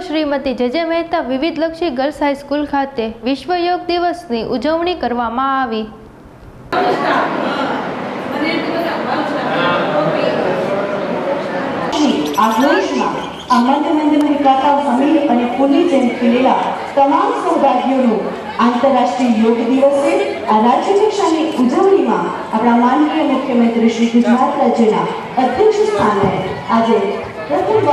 શ્રીમતી જજે મહેતા મહેતા વિવિધલક્ષી girls high school ખાતે વિશ્વ યોગ દિવસની ઉજવણી કરવામાં આવી. અને પુણ્ય જેમ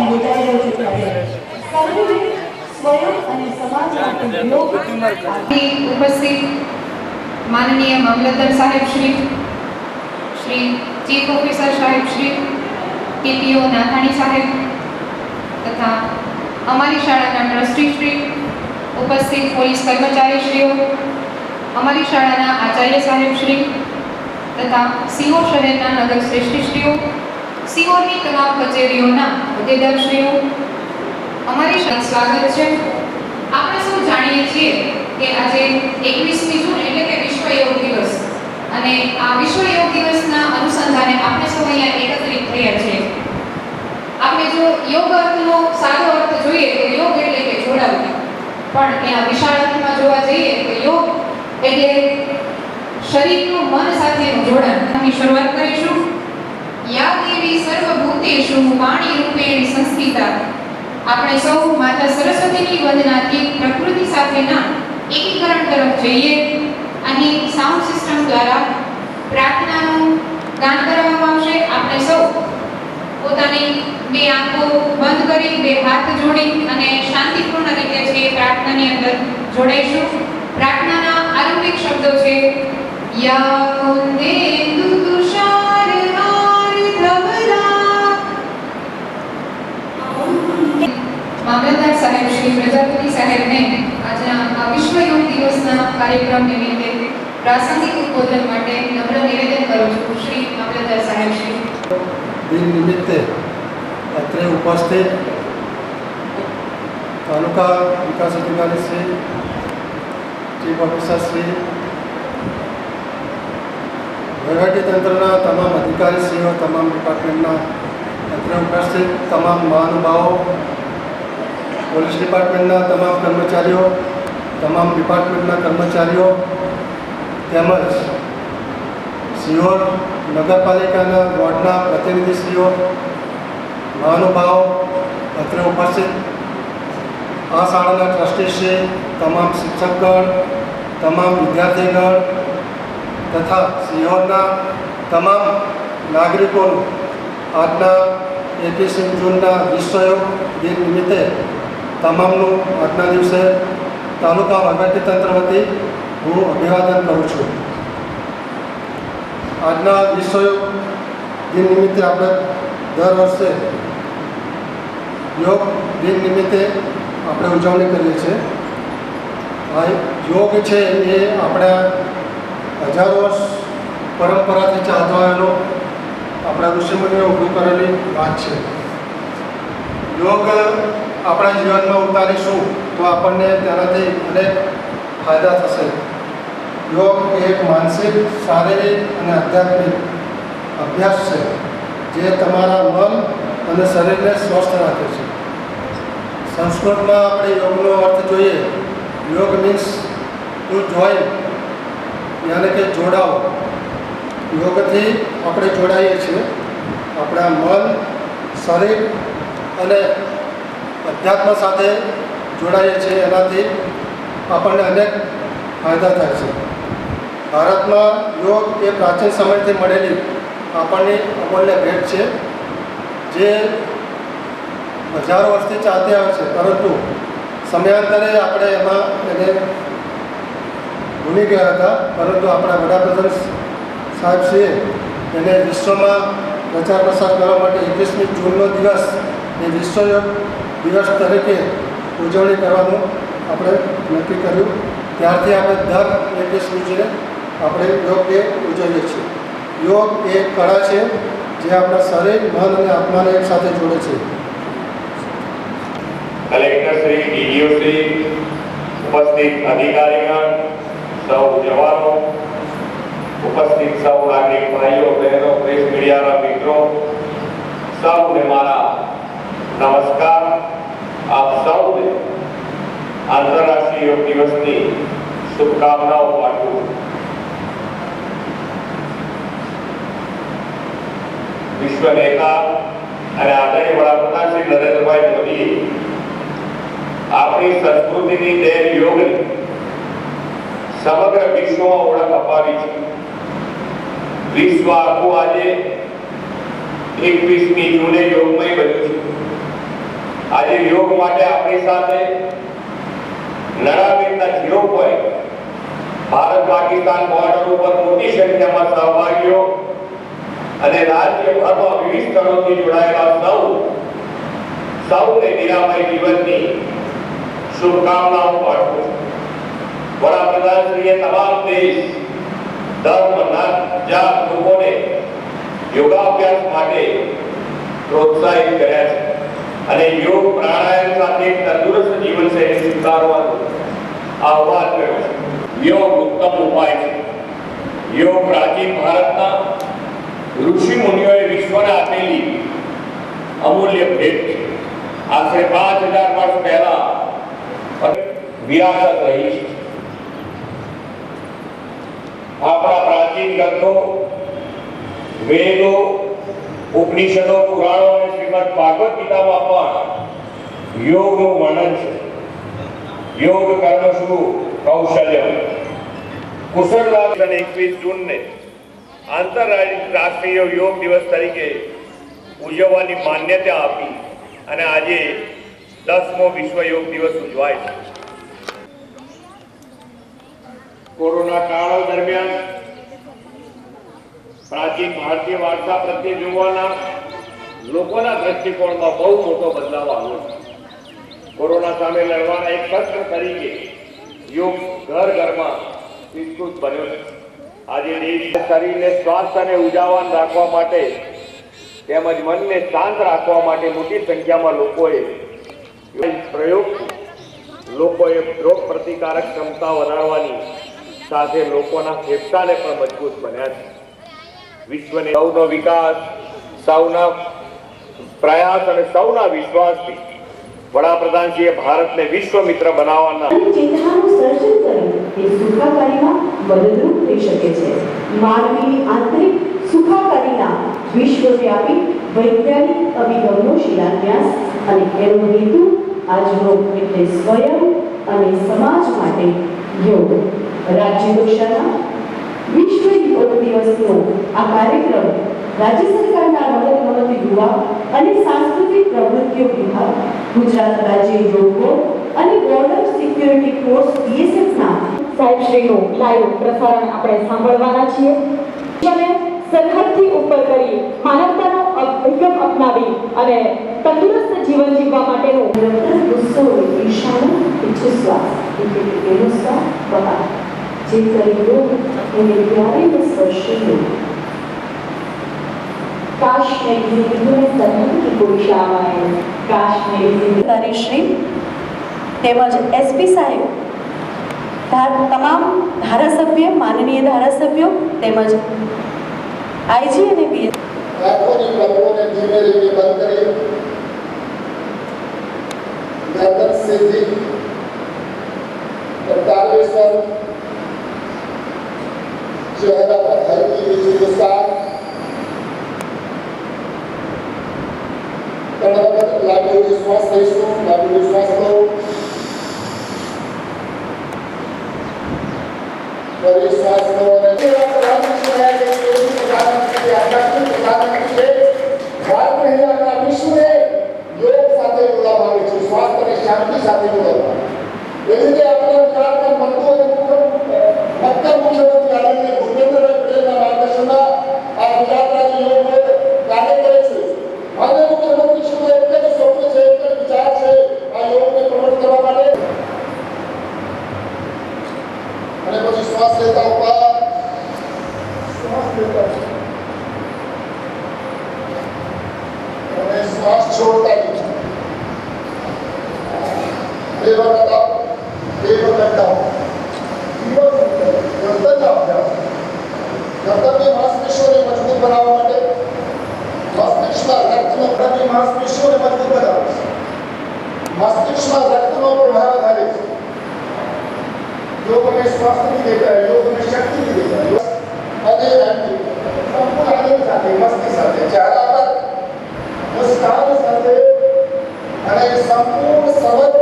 યોજાઈ રહ્યો છે. ઉપસ્થિત માનનીય મામલતદાર સાહેબ શ્રી શ્રી ચીફ ઓફિસર સાહેબ શ્રી ટીપીઓ નાથાણી સાહેબ તથા અમારી શાળાના ટ્રસ્ટી શ્રી, ઉપસ્થિત પોલીસ કર્મચારીશ્રીઓ અમારી શાળાના આચાર્ય સાહેબ શ્રી, તથા સિહોર શહેરના નગર શ્રેષ્ઠીશ્રીઓ સિહોરની તમામ કચેરીઓના હોદ્દેદારશ્રીઓ અમારી સ્વાગત છે. આપણે સૌ જાણીએ છીએ કે આજે એકવીસમી જૂન એટલે કે વિશ્વ યોગ દિવસ. અને આ વિશ્વ યોગ દિવસના અનુસંધાને આપણે સૌ અહીંયા એકત્રિત થયા છીએ આપણે જો યોગ અર્થનો સાદો અર્થ જોઈએ તો યોગ એટલે કે જોડાવું પણ ત્યાં વિશાળ અર્થમાં જોવા જઈએ તો યોગ એટલે શરીરનું મન સાથેનું જોડાણ. અમે શરૂઆત કરીશું. યા દેવી સર્વભૂતેષુ વાણી રૂપેણી સંસ્થિતા આપણે સૌ માતા સરસ્વતીની વંદનાથી પ્રકૃતિ સાથેના એકીકરણ તરફ જઈએ અહીં સાઉન્ડ સિસ્ટમ દ્વારા પ્રાર્થનાનું ગાન કરવામાં આવશે. આપણે સૌ પોતાની બે આંખો બંધ કરી, બે હાથ જોડી અને શાંતિપૂર્ણ રીતે છે પ્રાર્થનાની અંદર જોડાઈશું. પ્રાર્થનાના આરંભિક શબ્દો છે યા કુંદેન્દુ તુષાર હાર ધવલા મામલતદાર સાહેબ શ્રી પ્રજાપતિ સાહેબને આજના આ વિશ્વ યોગ દિવસના કાર્યક્રમ નિમિત્તે પ્રાસંગિક ઉદ્બોધન માટે નમ્ર નિવેદન કરું છું શ્રી મામલતદાર સાહેબ શ્રી. દિન નિમિત્તે અત્રે ઉપસ્થિત તાલુકા વિકાસ અધિકારી શ્રી, ચીફ ઓફિસર શ્રી વહીવટી તંત્રના તમામ અધિકારીશ્રીઓ, તમામ ડિપાર્ટમેન્ટના અત્રે ઉપસ્થિત તમામ મહાનુભાવો, પોલીસ ડિપાર્ટમેન્ટના તમામ કર્મચારીઓ તમામ ડિપાર્ટમેન્ટના કર્મચારીઓ તેમજ સિહોર નગરપાલિકાના વોર્ડના પ્રતિનિધિશ્રીઓ, મહાનુભાવો, અત્રે ઉપસ્થિત આ શાળાના ટ્રસ્ટીશ્રી તમામ શિક્ષકગણ, તમામ વિદ્યાર્થીગણ તથા સિહોરના તમામ નાગરિકોનું આજના એકવીસમી જૂનના વિશ્વ દિન નિમિત્તે તમામનું આજના દિવસે તાલુકા વહીવટીતંત્ર વતી હું અભિવાદન કરું છું. આજના વિશ્વયોગ દિન નિમિત્તે આપણે દર વર્ષે યોગ દિન નિમિત્તે આપણે ઉજવણી કરીએ છીએ. આ યોગ છે એ આપણા હજારો વર્ષ પરંપરાથી ચાલતો આવેલો આપણા ઋષિમુનિઓ ઊભું કરેલી વાત છે. યોગ આપણા જીવનમાં ઉતારીશું તો આપણને તેનાથી અનેક ફાયદા થશે. યોગ એક માનસિક, શારીરિક અને આધ્યાત્મિક અભ્યાસ છે, જે તમારા મન અને શરીરને સ્વસ્થ રાખે છે. સંસ્કૃતમાં આપણે યોગનો અર્થ જોઈએ. યોગ મીન્સ ટુ જોઈન યાને કે જોડાવ યોગથી આપણે જોડાઈએ છીએ. આપણા મન, શરીર અને અધ્યાત્મ સાથે જોડાઈએ છીએ એનાથી આપણને અનેક ફાયદા થાય છે. ભારતમાં યોગ એ પ્રાચીન સમયથી મળેલી આપણને અમૂલ્ય ભેટ છે. જે હજારો વર્ષથી ચાલતી આવે છે, પરંતુ સમયાંતરે આપણે એમાં એને ભૂલી ગયા હતા, પરંતુ આપણા વડાપ્રધાન સાહેબશ્રીએ એને વિશ્વમાં પ્રચાર પ્રસાર કરવા માટે એકવીસમી જૂનનો દિવસ એ વિશ્વ યોગ દિવસ તરીકે ઉજવણી કરવાનું આપણે નક્કી કર્યું. ત્યારથી આપણે દર એકવીસમી જૂને આપણે યોગ ડે ઉજવીએ છીએ. યોગ એ કળા છે જે આપણા શરીર, મન અને આત્માને એક સાથે જોડે છે. કલેક્ટર શ્રી, ડીડીઓ શ્રી, ઉપસ્થિત અધિકારીગણ, સૌ જવાનો, ઉપસ્થિત સૌ નાગરિક ભાઈઓ, બહેનો, પ્રેસ મીડિયાના મિત્રો, સૌને મારા નમસ્કાર. આપ સૌ આંતરરાષ્ટ્રીય યોગ દિવસની શુભકામનાઓ પાઠવું વિશ્વ નેતા અને આદરણીય વડાપ્રધાન શ્રી નરેન્દ્રભાઈ મોદીએ આપણી સંસ્કૃતિની દેન યોગની સમગ્ર વિશ્વમાં ઓળખ અપાવી છે. વિશ્વ આખું આજે એકવીસમી જૂને યોગમય બન્યું છે. આજે યોગ માટે આપણી સાથે નડાબેનના zero point Bharat Pakistan border ઉપર મોટી સંખ્યામાં સહભાગીઓ અને રાજ્યભરમાં વિવિધ સ્થળોથી જોડાયેલા સૌ, સૌને નિરામય જીવનની શુભકામનાઓ પાઠવું વડાપ્રધાનશ્રીએ તમામ દેશ, ધર્મ, નાત, જાત, લોકોને યોગાભ્યાસ માટે પ્રોત્સાહિત કર્યા છે. અને યોગ પ્રાણાયામ સાથે એક તંદુરસ્ત જીવનશૈલી સ્વીકારવાનું આહ્વાન કર્યું છે. યોગ ઉત્તમ ઉપાય છે. યોગ પ્રાચીન ભારતના ઋષિ મુનિઓએ વિશ્વને આપેલી અમૂલ્ય ભેટ છે. આશરે પાંચ હજાર વર્ષ પહેલા વિરાસત રહી છે. આપણા પ્રાચીન ગ્રંથો, વેદો ઉપનિષદો પુરાણો અને શ્રીમદ ભાગવત ગીતામાં પણ યોગનું વર્ણન છે. યોગ કર્મ શું? કૌશલ્ય. કુશળતા એકવીસ જૂનને આંતરરાષ્ટ્રીય યોગ દિવસ તરીકે ઉજવવાની માન્યતા આપી અને આજે દસમો વિશ્વ યોગ દિવસ ઉજવાય છે. કોરોના કાળ દરમિયાન પ્રાચીન ભારતીય વાર્તા પ્રત્યે જોવાના લોકોના દ્રષ્ટિકોણમાં બહુ મોટો બદલાવ આવ્યો છે. કોરોના સામે લડવાના એક શસ્ત્ર તરીકે યોગ ઘર ઘરમાં વિસ્તૃત બન્યો છે. આજે દેશ શરીરને સ્વાસ્થ્ય અને ઉજાવાન રાખવા માટે તેમજ મનને શાંત રાખવા માટે મોટી સંખ્યામાં લોકોએ પ્રયોગ લોકોએ રોગ પ્રતિકારક ક્ષમતા વધારવાની સાથે લોકોના ફેફસાને પણ મજબૂત બન્યા છે. વિશ્વને સૌનો વિકાસ, સૌના પ્રયાસ અને સૌના વિશ્વાસથી વડાપ્રધાનજીએ ભારતને વિશ્વ મિત્ર બનાવવાના ચેતનાનું સર્જન કરી એ સુખાકારીમાં મદદરૂપ થઈ શકે છે. માનવીની આંતરિક સુખાકારીના વિશ્વવ્યાપી વૈજ્ઞાનિક અભિગમનો શિલાન્યાસ અને એનો હેતુ આજનો એટલે સ્વયં અને સમાજ માટે યોગ. રાજ્ય કક્ષાના વિશ્વ યોગ દિવસનો આ કાર્યક્રમ રાજ્ય સરકારના રમત ગમત યુવા અને સાંસ્કૃતિક પ્રવૃત્તિઓ વિભાગ ગુજરાત રાજ્ય યોગો અને બોર્ડર સિક્યુરિટી ફોર્સ બીએસએફના સાહેબ શ્રીનું લાઈવ પ્રસારણ આપણે સાંભળવાના છીએ. જેને સરહદથી ઉપર કરી માનવતાનો અભિગમ અપનાવી અને તંદુરસ્ત જીવન જીવવા માટેનો ગુસ્સો ઈર્ષાનો ઈચ્છુશ્વાસ એટલે કે એનો શ્વાસ બહાર. જે કરી લો એને ક્યારે સ્પર્શી સ્પર્શે યોગ કાશ મેરી जिंदगी में सरहद की कोई शाम आए काश मेरी जिंदगी અધિકારીશ્રી તેમજ એસપી સાહેબ ધા- તમામ ધારાસભ્ય માનનીય ધારાસભ્યો તેમજ આઈજી અને બીએસ આંખોની પલકોને ધીમે ધીમે બંધ કરી ગરદન સીધી ભારત મહિલાના વિશ્વને યોગ સાથે જોડવા માંગે છે સ્વાસ્થ્ય અને શાંતિ સાથે જોડવા એવી રીતે આપણે ગુજરાતના મંત્રી અને સંપૂર્ણ સમર્પણ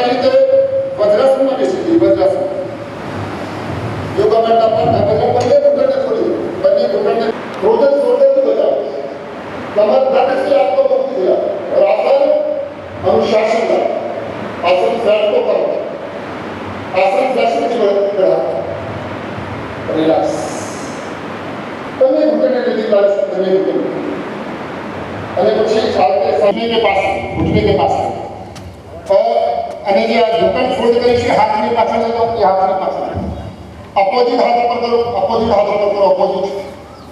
અને આ રીતે વજ્રાસનમાં બેસી જઈએ વજ્રાસન યોગા મેટના પર બંને બંને ઘૂંટણને ખોલી બંને ઘૂંટણને રોજ શોલ્ડરથી બચાવો कमर दर्द से आपको मुक्ति दिला और आसन अनुशासन का आसन फ्लैट को करो आसन फ्लेक्सिबिलिटी बढ़ा रिलैक्स તમે ઘૂંટણને લીધી બાજુ તમે ઘૂંટણ અને પછી ચાલતે સમય के पास घुटने के पास અને જે આ ઘૂંટણ ફોલ્ડ કરી છે, હાથની પાછળ જતો એ હાથની પાછળ અપોઝિટ હાથ ઉપર કરો અપોઝિટ હાથ ઉપર કરો અપોઝિટ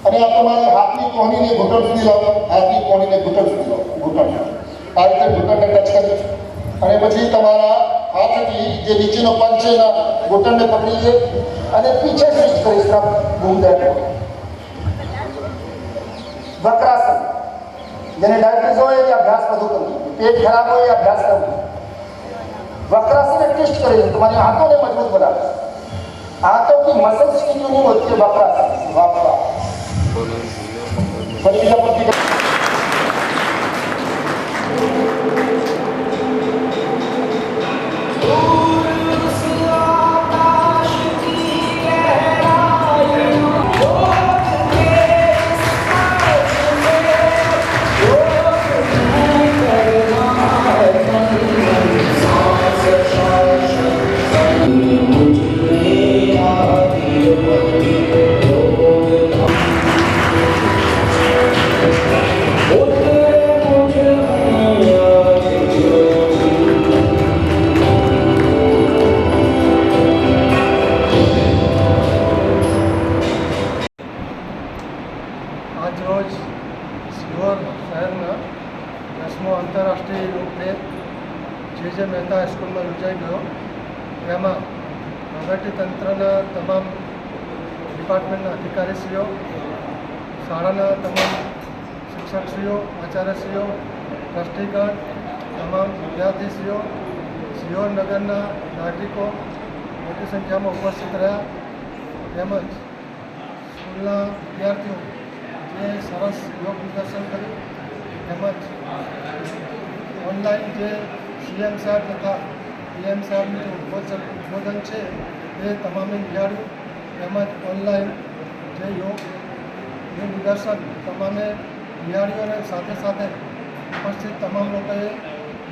અને આ તમારે હાથની કોહનીને ઘૂંટણ સુધી લાવો, હાથની કોહનીને ઘૂંટણ સુધી લાવો, ઘૂંટણ. આ રીતે ઘૂંટણને ટચ કરજો અને પછી તમારા હાથથી જે નીચેનો પંચ છે, એના ઘૂંટણને પકડી લે અને પીછે સ્વિચ કરી તરફ ઘૂમ વક્રાસન. જેને ડાયાબિટીસ હોય એ અભ્યાસ વધુ કરવું. પેટ ખરાબ હોય એ અભ્યાસ કરવું. वक्रासन ट्विस्ट करेंगे तुम्हारे हाथों ने मजबूत बना हाथों की मसल्स की ट्यूनिंग होती है वक्रासन वापरा વહીવટીતંત્રના તમામ ડિપાર્ટમેન્ટના અધિકારીશ્રીઓ, શાળાના તમામ શિક્ષકશ્રીઓ, આચાર્યશ્રીઓ, ટ્રસ્ટીગણ, તમામ વિદ્યાર્થીશ્રીઓ સિયોર નગરના નાગરિકો મોટી સંખ્યામાં ઉપસ્થિત રહ્યા. તેમજ સ્કૂલના વિદ્યાર્થીઓ જે સરસ યોગ પ્રદર્શન કર્યું. તેમજ ઓનલાઈન જે સીએમ સાહેબ તથા પીએમ સાહેબનું જે ઉદ્બોધન છે એ તમામે નિહાળ્યું તેમજ ઓનલાઈન જે યોગનું નિદર્શન તમામે નિહાળ્યું અને સાથે સાથે ઉપસ્થિત તમામ લોકોએ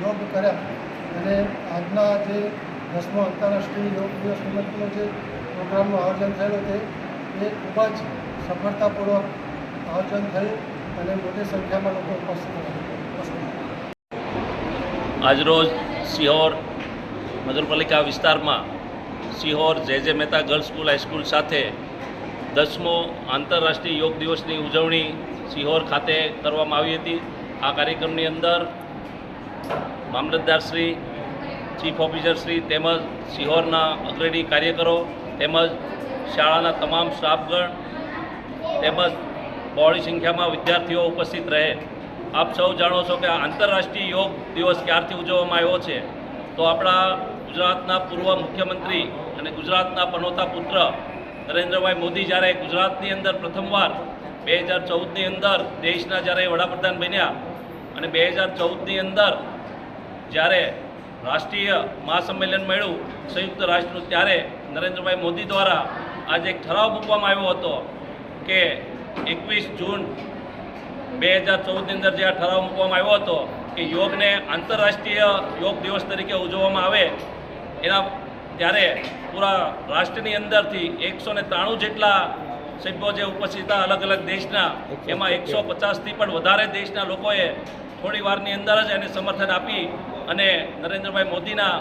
યોગ કર્યા. અને આજના જે દસમો આંતરરાષ્ટ્રીય યોગ દિવસ નિમિત્તનો જે પ્રોગ્રામનું આયોજન થયેલું તે, એ ખૂબ જ સફળતાપૂર્વક આયોજન થયું અને મોટી સંખ્યામાં લોકો ઉપસ્થિત રહ્યા. આજરોજ સિહોર નગરપાલિકા વિસ્તારમાં સિહોર જે જે મહેતા ગર્લ્સ સ્કૂલ હાઈસ્કૂલ સાથે દસમો આંતરરાષ્ટ્રીય યોગ દિવસની ઉજવણી સિહોર ખાતે કરવામાં આવી હતી. આ કાર્યક્રમની અંદર મામલતદારશ્રી ચીફ ઓફિસર શ્રી તેમજ સિહોરના અગ્રણી કાર્યકરો તેમજ શાળાના તમામ સ્ટાફગણ તેમજ બહોળી સંખ્યામાં વિદ્યાર્થીઓ ઉપસ્થિત રહે. આપ સૌ જાણો છો કે આંતરરાષ્ટ્રીય યોગ દિવસ ક્યારથી ઉજવવામાં આવ્યો છે? તો આપણા ગુજરાતના પૂર્વ મુખ્યમંત્રી અને ગુજરાતના પનોતા પુત્ર નરેન્દ્રભાઈ મોદી જ્યારે ગુજરાતની અંદર પ્રથમવાર બે હજાર ચૌદની અંદર દેશના જ્યારે વડાપ્રધાન બન્યા અને બે હજાર ચૌદની અંદર જ્યારે રાષ્ટ્રીય મહાસંમેલન મળ્યું સંયુક્ત રાષ્ટ્રનું, ત્યારે નરેન્દ્રભાઈ મોદી દ્વારા આજે એક ઠરાવ મૂકવામાં આવ્યો હતો કે એકવીસ જૂન બે હજાર ચૌદની અંદર જે આ ઠરાવ મૂકવામાં આવ્યો હતો કે યોગને આંતરરાષ્ટ્રીય યોગ દિવસ તરીકે ઉજવવામાં આવે, એના ત્યારે પૂરા રાષ્ટ્રની અંદરથી એકસો ને ત્રાણું જેટલા સભ્યો જે ઉપસ્થિત હતા અલગ અલગ દેશના એમાં એકસો પચાસથી પણ વધારે દેશના લોકોએ થોડી વારની અંદર જ એને સમર્થન આપી અને નરેન્દ્રભાઈ મોદીના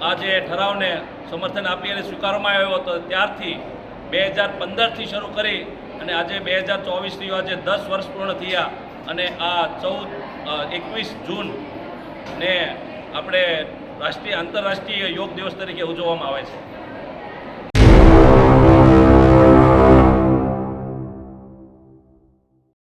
આ જે ઠરાવને સમર્થન આપી અને સ્વીકારવામાં આવ્યો હતો ત્યારથી બે હજાર પંદરથી શરૂ કરી અને આજે બે હજાર ચોવીસથી આજે દસ વર્ષ પૂર્ણ થયા અને આ ચૌદ એકવીસ જૂન ને આપણે રાષ્ટ્રીય આંતરરાષ્ટ્રીય યોગ દિવસ તરીકે ઉજવવામાં આવે છે.